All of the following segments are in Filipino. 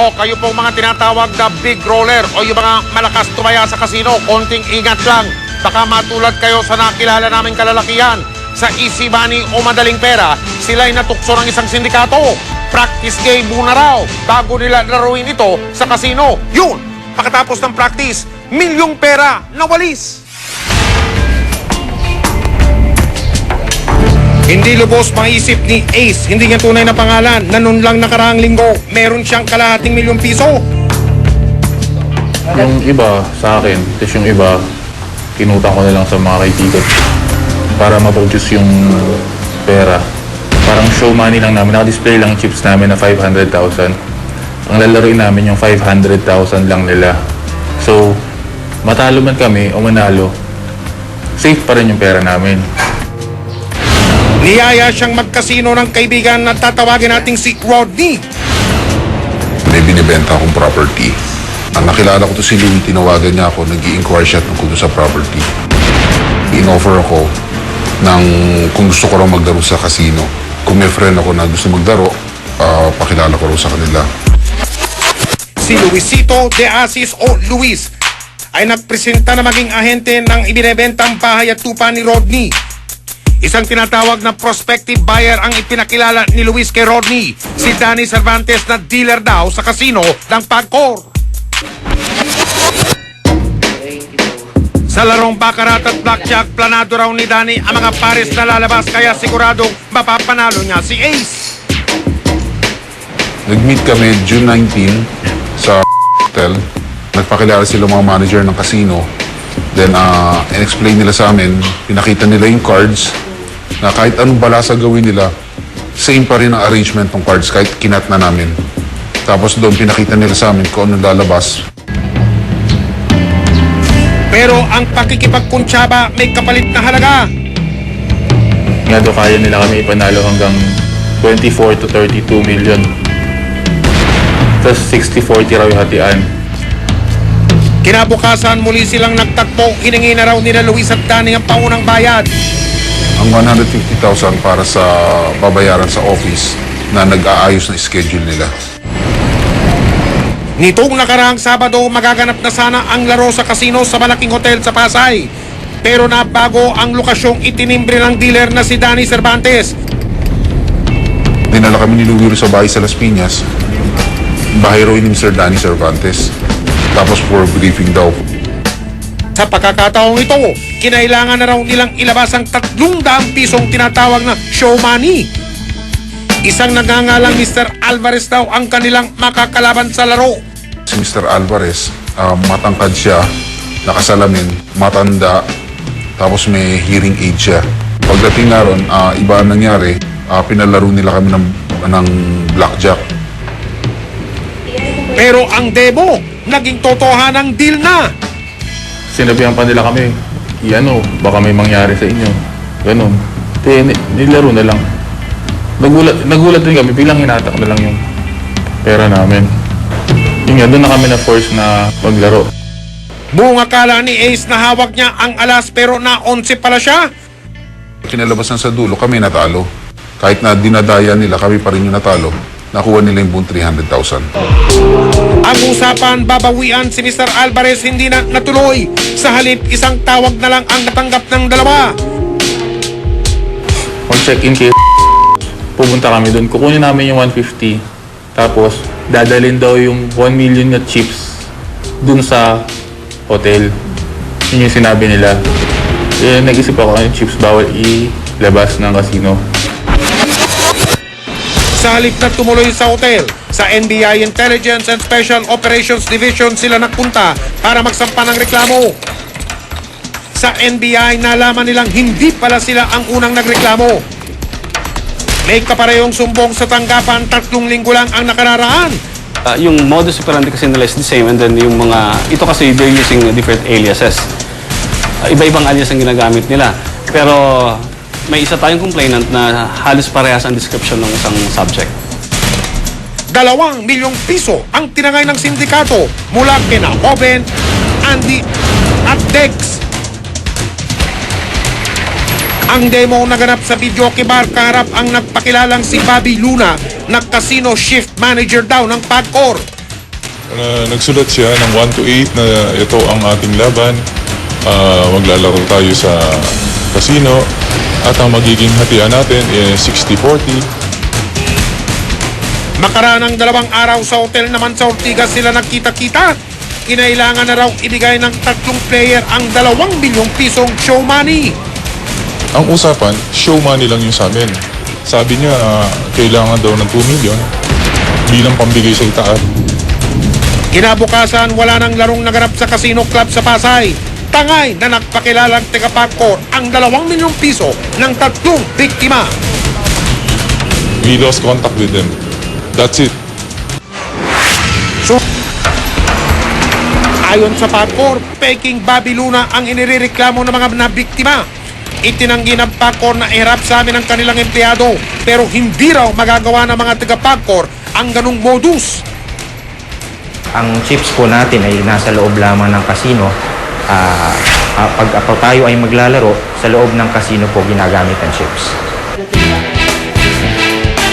O kayo pong mga tinatawag na big roller o yung mga malakas tumaya sa kasino, konting ingat lang. Baka matulad kayo sa nakilala naming kalalakihan. Sa easy money o madaling pera, sila'y natukso ng isang sindikato. Practice game muna raw bago nila laruin ito sa kasino. Yun! Pagkatapos ng practice, milyong pera na Hindi lubos maisip ni Ace, hindi niya tunay na pangalan na noon lang nakaraang linggo, meron siyang kalahating milyong piso. Yung iba sa akin, tapos yung iba, kinutang ko na lang sa mga kaibigan para ma-produce yung pera. Parang show money lang namin, naka-display lang chips namin na 500,000. Ang lalaroin namin yung 500,000 lang nila. So, matalo man kami o manalo, safe pa rin yung pera namin. Niyaya siyang magkasino ng kaibigan na tatawagin nating si Rodney. may binibenta akong property. Ang nakilala ko to si Louie, tinawagan niya ako, nag inquire siya tungkol sa property. In-offer ako ng kung gusto ko raw maglaro sa casino. Kung may friend ako na gusto maglaro, ah, pakilala ko raw sa kanila. Si Luisito de Asis o Luis ay nagpresenta na maging ahente ng ibinebentang bahay at tupa ni Rodney. Isang tinatawag na prospective buyer ang ipinakilala ni Luis kay Rodney, si Danny Cervantes na dealer daw sa kasino ng Pagcor. Sa larong bakarat at blackjack, planado raw ni Danny ang mga pares na lalabas kaya siguradong mapapanalo niya si Ace. Nag-meet kami June 19 sa hotel. Nagpakilala sila mga manager ng casino. Then, uh, in-explain nila sa amin, pinakita nila yung cards na kahit anong balasa gawin nila, same pa rin ang arrangement ng cards kahit kinat na namin. Tapos doon, pinakita nila sa amin kung anong lalabas. Pero ang pakikipagkuntsaba may kapalit na halaga. Nga do kaya nila kami ipanalo hanggang 24 to 32 million. Tapos 60-40 raw yung hatian. Kinabukasan muli silang nagtagpo, hiningi na raw nila Luis at Danny ang paunang bayad. Ang 150,000 para sa babayaran sa office na nag-aayos na schedule nila. Nitong nakaraang Sabado, magaganap na sana ang laro sa kasino sa malaking hotel sa Pasay. Pero nabago ang lokasyong itinimbre ng dealer na si Danny Cervantes. Dinala kami ni Louie sa bahay sa Las Piñas. Bahay raw ni Mr. Danny Cervantes. Tapos for briefing daw. Sa pagkakataong ito, kinailangan na raw nilang ilabas ang 300 pisong tinatawag na show money. Isang nagngangalang Mr. Alvarez daw ang kanilang makakalaban sa laro. Si Mr. Alvarez, ah, matangkad siya, nakasalamin, matanda, tapos may hearing aid siya. Pagdating nga ron, ah, iba ang nangyari, ah, pinalaro nila kami ng, ng blackjack. Pero ang demo, naging totohanang deal na. Sinabihan pa nila kami, i-ano, baka may mangyari sa inyo. Ganon. Kaya ni- nilaro na lang. Nagulat, nagulat din kami, bilang hinatak na lang yung pera namin. Yun nga, doon na kami na force na maglaro. Buong akala ni Ace na hawak niya ang alas pero na 11 pala siya. Kinalabasan sa dulo, kami natalo. Kahit na dinadaya nila, kami pa rin yung natalo. Nakuha nila yung buong 300,000. Ang usapan, babawian si Mr. Alvarez hindi na natuloy. Sa halip, isang tawag na lang ang natanggap ng dalawa. Pag check-in kay pupunta kami doon, kukunin namin yung 150. Tapos, dadalhin daw yung 1 million na chips doon sa hotel. Yun yung sinabi nila. Eh, nag-isip ako, yung chips bawal ilabas ng casino. Sa halip na tumuloy sa hotel, sa NBI Intelligence and Special Operations Division sila nagpunta para magsampa ng reklamo. Sa NBI, nalaman nilang hindi pala sila ang unang nagreklamo. May kaparehong sumbong sa tanggapan, tatlong linggo lang ang nakararaan. Uh, yung modus operandi kasi nila is the same and then yung mga, ito kasi they're using different aliases. Uh, iba-ibang alias ang ginagamit nila. Pero may isa tayong complainant na halos parehas ang description ng isang subject. Dalawang milyong piso ang tinangay ng sindikato mula kina Hoven, Andy at Dex. Ang demo naganap sa videoke bar kaharap ang nagpakilalang si Bobby Luna na casino shift manager daw ng Pagcor. Uh, nagsulat siya ng 1 to 8 na ito ang ating laban. Uh, maglalaro tayo sa casino at ang magiging hatian natin is 60-40. Makaraan ng dalawang araw sa hotel naman sa Ortigas sila nagkita-kita. Kinailangan na raw ibigay ng tatlong player ang dalawang bilyong pisong show money. Ang usapan, show money lang yung sa amin. Sabi niya, uh, kailangan daw ng 2 million bilang pambigay sa itaat. Kinabukasan, wala nang larong naganap sa Casino Club sa Pasay. Tangay na nagpakilalang taga-Pacor ang dalawang milyong piso ng tatlong biktima. We lost contact with them. That's it. So, ayon sa Pacor, peking Bobby Luna ang inireklamo ng mga nabiktima. Itinanggi ng Pacor na iharap sa amin ang kanilang empleyado pero hindi raw magagawa ng mga taga-Pacor ang ganong modus. ang chips po natin ay nasa loob lamang ng casino. Ah, ah, pag ako tayo ay maglalaro, sa loob ng casino po ginagamit ang chips.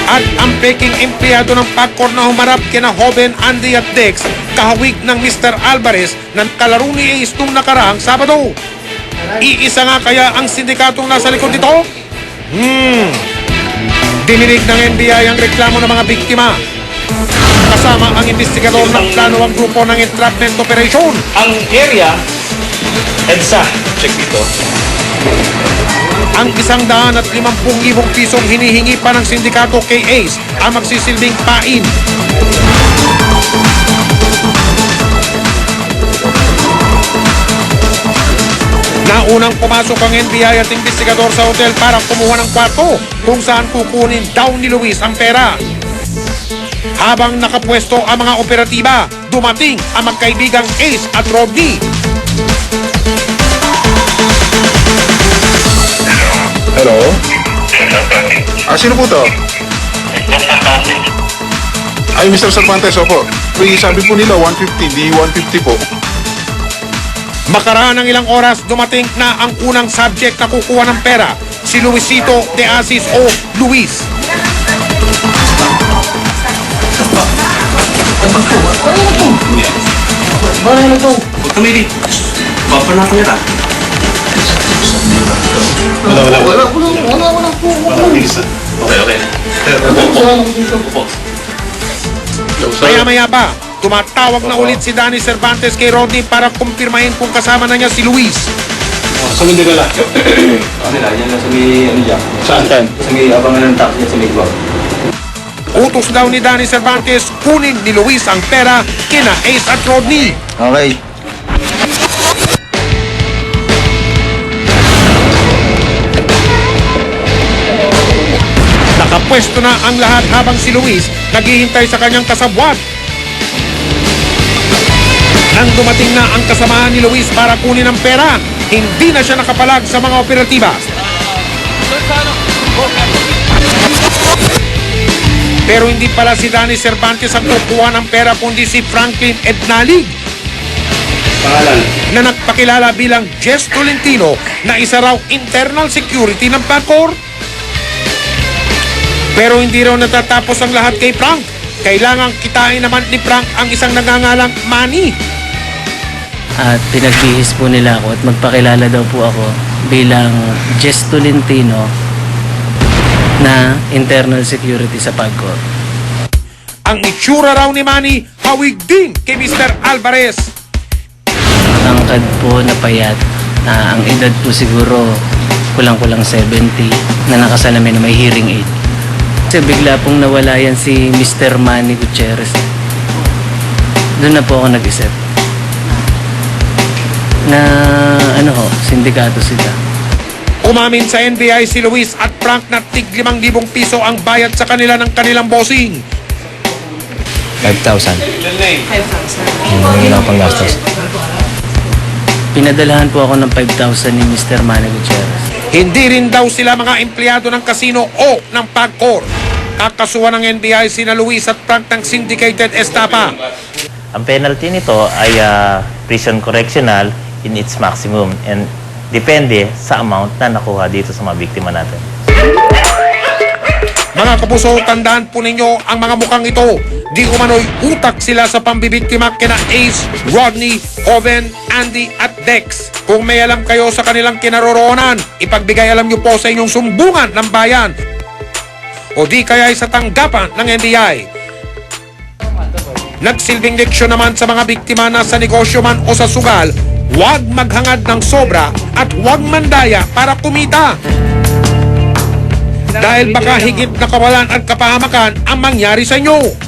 At ang peking empleyado ng Pacor na humarap kina Hoben, Andy at Dex, kahawig ng Mr. Alvarez ng kalaro ni Ace nung nakaraang Sabado. Iisa nga kaya ang sindikatong nasa likod nito? Hmm. Dininig ng NBI ang reklamo ng mga biktima. Kasama ang investigador ng plano ang grupo ng entrapment operation. Ang area, EDSA, check dito. Ang isang daan at limampung libong pisong hinihingi pa ng sindikato kay Ace ang magsisilbing pain. Naunang pumasok ang NBI at investigador sa hotel para kumuha ng kwarto kung saan kukunin daw ni Luis ang pera. Habang nakapwesto ang mga operatiba, dumating ang magkaibigang Ace at Rodney. Hello? Ah, sino po to? Ay, Mr. Cervantes, opo. May sabi po nila 150, di 150 po. Makaraan ng ilang oras, dumating na ang unang subject na kukuha ng pera, si Luisito de Asis o Luis. Huwag tumili. Bumper na kamera. Wala, wala. Wala, wala, wala. Okay, okay. Maya-maya pa, tumatawag na ulit si Danny Cervantes kay Rodney para kumpirmahin kung kasama na niya si Luis. Sa Mindela. Nila, yan lang sa may, ano dyan, Saan? Saan? sa may abangan ng taxi sa may guwag. Utos daw ni Danny Cervantes, kunin ni Luis ang pera kina Ace at Rodney. Okay. Nakapwesto na ang lahat habang si Luis naghihintay sa kanyang kasabwat. Nang dumating na ang kasamahan ni Luis para kunin ang pera, hindi na siya nakapalag sa mga operatiba. Pero hindi pala si Danny Cervantes ang kukuha ng pera kundi si Franklin Ednalig Pangalan. na nagpakilala bilang Jess Tolentino na isa raw internal security ng Pacor. Pero hindi raw natatapos ang lahat kay Frank. Kailangang kitain naman ni Frank ang isang nangangalang Manny. at pinagbihis po nila ako at magpakilala daw po ako bilang Jess Tolentino na internal security sa Pagcor. Ang itsura raw ni Manny hawig din kay Mr. Alvarez. Matangkad po na payat na ang edad po siguro kulang-kulang 70 na nakasalamin na may hearing aid. Kasi bigla pong nawala yan si Mr. Manny Gutierrez. Doon na po ako nag-isip na ano ho, sindikato sila. Umamin sa NBI si Luis at Frank na tig 5,000 piso ang bayad sa kanila ng kanilang bossing. 5,000. Yung ginawa pang gastos. Pinadalahan po ako ng 5,000 ni Mr. Manny Gutierrez. Hindi rin daw sila mga empleyado ng casino o ng Pagcor. Kakasuhan ng NBI sina Luis at Frank ng syndicated estafa. Ang penalty nito ay ah, prison correctional in its maximum and depende sa amount na nakuha dito sa mga biktima natin. Mga kapuso, tandaan po ninyo ang mga mukhang ito. Di umano'y utak sila sa pambibiktima kina Ace, Rodney, Hoven, Andy at Dex. Kung may alam kayo sa kanilang kinaroroonan, ipagbigay alam nyo po sa inyong sumbungan ng bayan o di kaya sa tanggapan ng NBI. Nagsilbing leksyon naman sa mga biktima na sa negosyo man o sa sugal, huwag maghangad ng sobra at huwag mandaya para kumita. Dahil baka higit na kawalan at kapahamakan ang mangyari sa inyo.